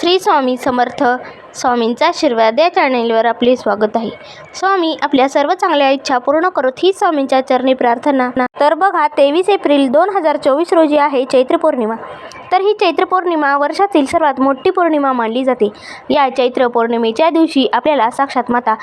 श्री स्वामी समर्थ. स्वामींचा आशीर्वाद या चॅनेलवर आपले स्वागत आहे. स्वामी आपल्या सर्व चांगल्या इच्छा पूर्ण करोत ही स्वामींच्या चरणी प्रार्थना. तर बघा तेवीस एप्रिल दोन हजार चोवीस रोजी आहे चैत्र पौर्णिमा. तर ही चैत्र पौर्णिमा वर्षातील सर्वात मोठी पौर्णिमा मानली जाते. या चैत्र पौर्णिमेच्या दिवशी आपल्याला साक्षात माता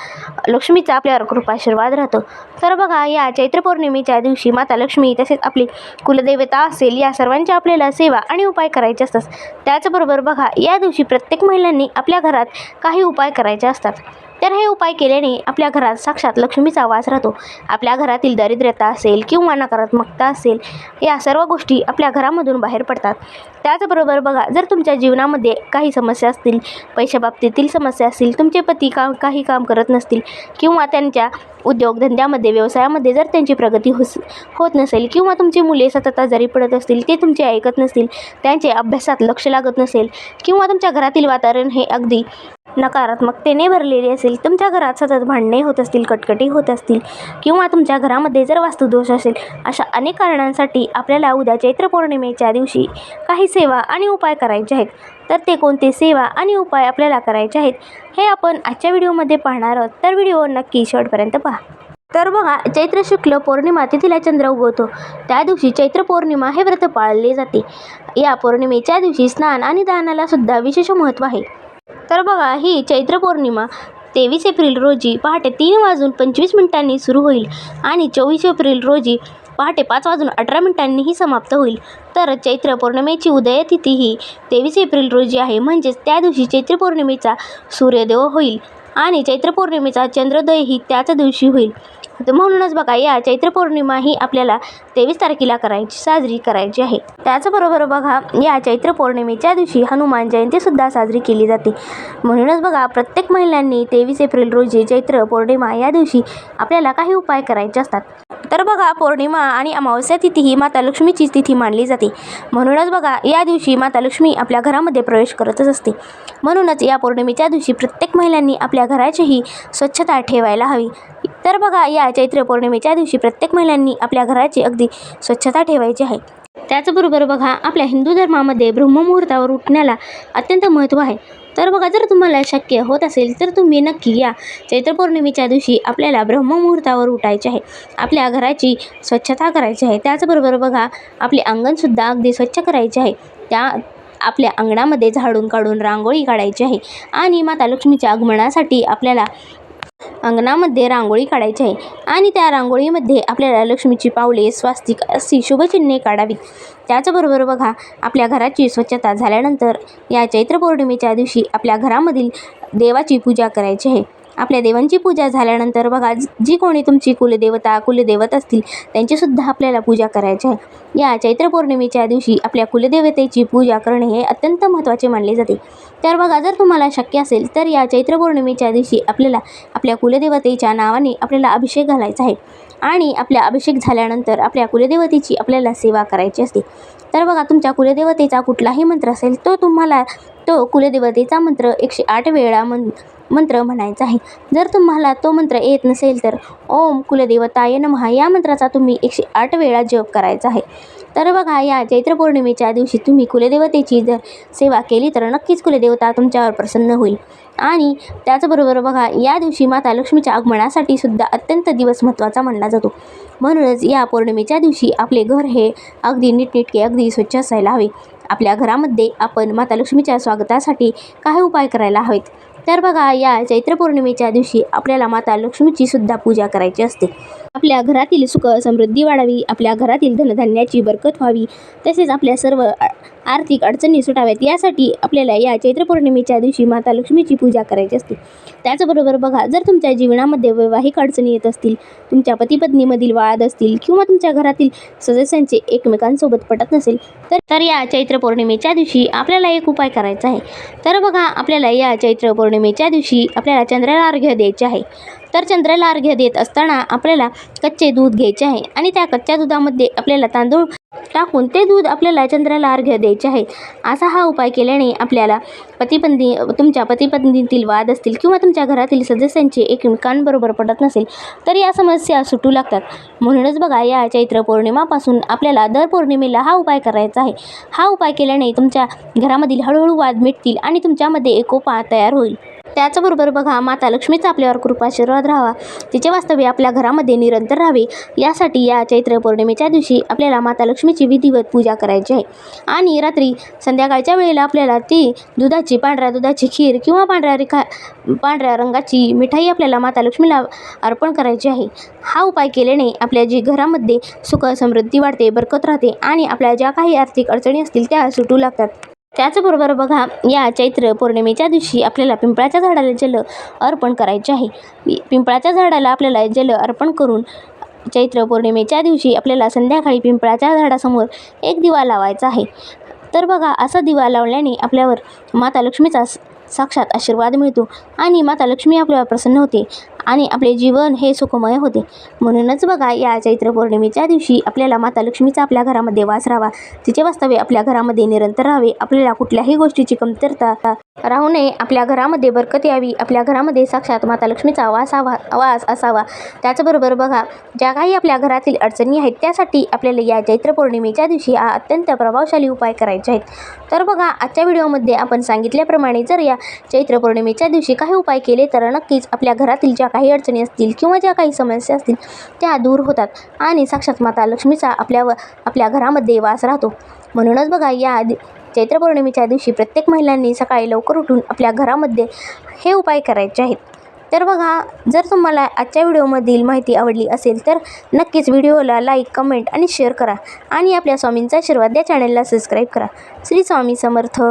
लक्ष्मीचा आपल्यावर कृपाशीर्वाद राहतो. तर बघा या चैत्र पौर्णिमेच्या दिवशी माता लक्ष्मी तसेच आपली कुलदेवता असेल या सर्वांची आपल्याला सेवा आणि उपाय करायचे असतात. त्याचबरोबर बघा या दिवशी प्रत्येक महिलांनी आपल्या घरात काही उपाय करायचे असतात. तर हे उपाय केल्याने आपल्या घरात साक्षात लक्ष्मीचा वास राहतो. आपल्या घरातील दारिद्र्यता असेल किंवा नकारात्मकता असेल या सर्व गोष्टी आपल्या घरामधून बाहेर पडतात. त्याचबरोबर बघा जर तुमच्या जीवनामध्ये काही समस्या असतील पैशाबाबतीतील समस्या असतील तुमचे पती काम काही काम करत नसतील किंवा त्यांच्या उद्योगधंद्यामध्ये व्यवसायामध्ये जर त्यांची प्रगती होस होत नसेल किंवा तुमची मुले सतत आजारी पडत असतील ते तुमचे ऐकत नसतील त्यांचे अभ्यासात लक्ष लागत नसेल किंवा तुमच्या घरातील वातावरण हे अगदी नकारात्मकतेने भरलेले असेल तुमच्या घरात सतत भांडणे होत असतील कटकटी होत असतील किंवा तुमच्या घरामध्ये जर वास्तुदोष असेल अशा अनेक कारणांसाठी आपल्याला उद्या चैत्र पौर्णिमेच्या दिवशी काही सेवा आणि उपाय करायचे आहेत. तर ते कोणते सेवा आणि उपाय आपल्याला करायचे आहेत हे आपण आजच्या व्हिडिओमध्ये पाहणार आहोत. तर व्हिडिओ नक्की शेवटपर्यंत पहा. तर बघा चैत्र शुक्ल पौर्णिमा तिथीला चंद्र उगवतो. त्या दिवशी चैत्र पौर्णिमा हे व्रत पाळले जाते. या पौर्णिमेच्या दिवशी स्नान आणि दानाला सुद्धा विशेष महत्त्व आहे. तर बघा ही चैत्र पौर्णिमा तेवीस एप्रिल रोजी पहाटे तीन वाजून पंचवीस मिनिटांनी सुरू होईल आणि चोवीस एप्रिल रोजी पहाटे पाच वाजून अठरा मिनिटांनी ही समाप्त होईल. तर चैत्र पौर्णिमेची उदयतिथी ही तेवीस एप्रिल रोजी आहे. म्हणजेच त्या दिवशी चैत्र पौर्णिमेचा सूर्योदय होईल. आणि चैत्र पौर्णिमेचा चंद्रोदयही त्याच दिवशी होईल. तर म्हणूनच बघा या चैत्र पौर्णिमा ही आपल्याला तेवीस तारखेला करायची साजरी करायची आहे. त्याचबरोबर बघा या चैत्र पौर्णिमेच्या दिवशी हनुमान जयंतीसुद्धा साजरी केली जाते. म्हणूनच बघा प्रत्येक महिलांनी तेवीस एप्रिल रोजी चैत्र पौर्णिमा या दिवशी आपल्याला काही उपाय करायचे असतात. तर बघा पौर्णिमा आणि अमावस्या तिथी ही माता लक्ष्मीची तिथी मानली जाते. म्हणूनच बघा या दिवशी माता लक्ष्मी आपल्या घरामध्ये प्रवेश करतच असते. म्हणूनच या पौर्णिमेच्या दिवशी प्रत्येक महिलांनी आपल्या घराचीही स्वच्छता ठेवायला हवी. तर बघा या चैत्र पौर्णिमेच्या दिवशी प्रत्येक महिलांनी आपल्या घराची अगदी स्वच्छता ठेवायची आहे. त्याचबरोबर बघा आपल्या हिंदू धर्मामध्ये ब्रह्ममुहूर्तावर उठण्याला अत्यंत महत्त्व आहे. तर बघा जर तुम्हाला शक्य होत असेल तर तुम्ही नक्की या. चैत्रपौर्णिमेच्या दिवशी आपल्याला ब्रह्ममुहूर्तावर उठायचे आहे. आपल्या घराची स्वच्छता करायची आहे. त्याचबरोबर बघा आपले अंगणसुद्धा अगदी स्वच्छ करायचे आहे. त्या आपल्या अंगणामध्ये झाडून काढून रांगोळी काढायची आहे. आणि माता लक्ष्मीच्या आगमनासाठी आपल्याला अंगणामध्ये रांगोळी काढायची आहे आणि त्या रांगोळीमध्ये आपल्याला लक्ष्मीची पावले स्वास्तिक अशी शुभचिन्हे काढावीत. त्याचबरोबर बघा आपल्या घराची स्वच्छता झाल्यानंतर या चैत्र पौर्णिमेच्या दिवशी आपल्या घरामधील देवाची पूजा करायची आहे. आपल्या देवांची पूजा झाल्यानंतर बघा जी कोणी तुमची कुलदेवता कुलदेवत असतील त्यांचीसुद्धा आपल्याला पूजा करायची आहे. या चैत्र पौर्णिमेच्या दिवशी आपल्या कुलदेवतेची पूजा करणे हे अत्यंत महत्त्वाचे मानले जाते. तर बघा जर तुम्हाला शक्य असेल तर या चैत्र पौर्णिमेच्या दिवशी आपल्याला आपल्या कुलदेवतेच्या नावाने आपल्याला अभिषेक घालायचा आहे. आणि आपल्या अभिषेक झाल्यानंतर आपल्या कुलदेवतेची आपल्याला सेवा करायची असते. तर बघा तुमच्या कुलदेवतेचा कुठलाही मंत्र असेल तो तुम्हाला तो कुलदेवतेचा मंत्र एकशे आठ वेळा मन मंत्र म्हणायचा आहे. जर तुम्हाला तो मंत्र येत नसेल तर ओम कुलदेवताय नमहा या मंत्राचा तुम्ही एकशे आठ वेळा जप करायचा आहे. तर बघा या चैत्र पौर्णिमेच्या दिवशी तुम्ही कुलदेवतेची जर सेवा केली तर नक्कीच कुलदेवता तुमच्यावर प्रसन्न होईल. आणि त्याचबरोबर बघा या दिवशी माता लक्ष्मीच्या आगमनासाठी सुद्धा अत्यंत दिवस महत्त्वाचा मानला जातो. म्हणूनच या पौर्णिमेच्या दिवशी आपले घर हे अगदी नीटनेटके अगदी स्वच्छ असायला हवे. आपल्या घरामध्ये आपण माता लक्ष्मीच्या स्वागतासाठी काही उपाय करायला हवेत. तर बघा या चैत्र पौर्णिमेच्या दिवशी आपल्याला माता लक्ष्मीची सुद्धा पूजा करायची असते. आपल्या घरातील सुख समृद्धी वाढावी आपल्या घरातील धनधान्याची बरकत व्हावी तसेच आपल्या सर्व आर्थिक अडचणी सुटाव्यात. यासाठी आपल्याला या चैत्र पौर्णिमेच्या दिवशी माता लक्ष्मीची पूजा करायची असते. त्याचबरोबर बघा जर तुमच्या जीवनामध्ये वैवाहिक अडचणी येत असतील तुमच्या पतीपत्नीमधील वाद असतील किंवा तुमच्या घरातील सदस्यांचे एकमेकांसोबत पटत नसेल तर तर या चैत्र पौर्णिमेच्या दिवशी आपल्याला एक उपाय करायचा आहे. तर बघा आपल्याला या चैत्र पौर्णिमेच्या दिवशी आपल्याला चंद्राला अर्घ्य द्यायचे आहे. तर चंद्राला अर्घ्य देत असताना आपल्याला कच्चे दूध घ्यायचे आहे आणि त्या कच्च्या दुधामध्ये आपल्याला तांदूळ टाकून ते दूध आपल्याला चंद्राला अर्घ्य द्यायचे आहे. असा हा उपाय केल्याने आपल्याला पतीपत्नी तुमच्या पतीपत्नीतील वाद असतील किंवा तुमच्या घरातील सदस्यांचे एकमेकांबरोबर पडत नसेल तर या समस्या सुटू लागतात. म्हणूनच बघा या चैत्र पौर्णिमापासून आपल्याला दर पौर्णिमेला हा उपाय करायचा आहे. हा उपाय केल्याने तुमच्या घरामधील हळूहळू वाद मिटतील आणि तुमच्यामध्ये एकोपा तयार होईल. त्याचबरोबर बघा माता लक्ष्मीचा आपल्यावर कृपाशीर्वाद राहावा. तिचे वास्तव्य आपल्या घरामध्ये निरंतर राहावे. यासाठी या चैत्र पौर्णिमेच्या दिवशी आपल्याला माता लक्ष्मीची विधिवत पूजा करायची आहे. आणि रात्री संध्याकाळच्या वेळेला आपल्याला ती दुधाची पांढऱ्या दुधाची खीर किंवा पांढऱ्या रेखा पांढऱ्या रंगाची मिठाई आपल्याला माता लक्ष्मीला अर्पण करायची आहे. हा उपाय केल्याने आपल्या जी घरामध्ये सुख समृद्धी वाढते बरकत राहते आणि आपल्या ज्या काही आर्थिक अडचणी असतील त्या सुटू लागतात. त्याचबरोबर बघा या चैत्र पौर्णिमेच्या दिवशी आपल्याला पिंपळाच्या झाडाला जल अर्पण करायचे आहे. पिंपळाच्या झाडाला आपल्याला जल अर्पण करून चैत्र पौर्णिमेच्या दिवशी आपल्याला संध्याकाळी पिंपळाच्या झाडासमोर एक दिवा लावायचा आहे. तर बघा असा दिवा लावल्याने आपल्यावर माता लक्ष्मीचा साक्षात आशीर्वाद मिळतो आणि माता लक्ष्मी आपल्यावर प्रसन्न होते. आणि आपले जीवन हे सुखमय होते. म्हणूनच बघा या चैत्र पौर्णिमेच्या दिवशी आपल्याला माता लक्ष्मीचा आपल्या घरामध्ये वास राहावा. तिचे वास्तव्य आपल्या घरामध्ये निरंतर राहावे. आपल्याला कुठल्याही गोष्टीची कमतरता राहू नये. आपल्या घरामध्ये बरकत यावी. आपल्या घरामध्ये साक्षात माता लक्ष्मीचा वास आवा वास असावा. त्याचबरोबर बघा ज्या काही आपल्या घरातील अडचणी आहेत त्यासाठी आपल्याला या चैत्र पौर्णिमेच्या दिवशी हा अत्यंत प्रभावशाली उपाय करायचे आहेत. तर बघा आजच्या व्हिडिओमध्ये आपण सांगितल्याप्रमाणे जर या चैत्र पौर्णिमेच्या दिवशी काही उपाय केले तर नक्कीच आपल्या घरातील ज्या काही अडचणी असतील किंवा ज्या काही समस्या असतील त्या दूर होतात आणि साक्षात माता लक्ष्मीचा आपल्या आपल्या घरामध्ये वास राहतो. म्हणूनच बघा या चैत्र पौर्णिमेच्या दिवशी प्रत्येक महिलांनी सकाळी लवकर उठून आपल्या घरामध्ये हे उपाय करायचे आहेत. तर बघा जर तुम्हाला आजच्या व्हिडिओमधील माहिती आवडली असेल तर नक्कीच व्हिडिओला लाईक कमेंट आणि शेअर करा आणि आपल्या स्वामींचा आशीर्वाद या चॅनलला सबस्क्राईब करा. श्री स्वामी समर्थ.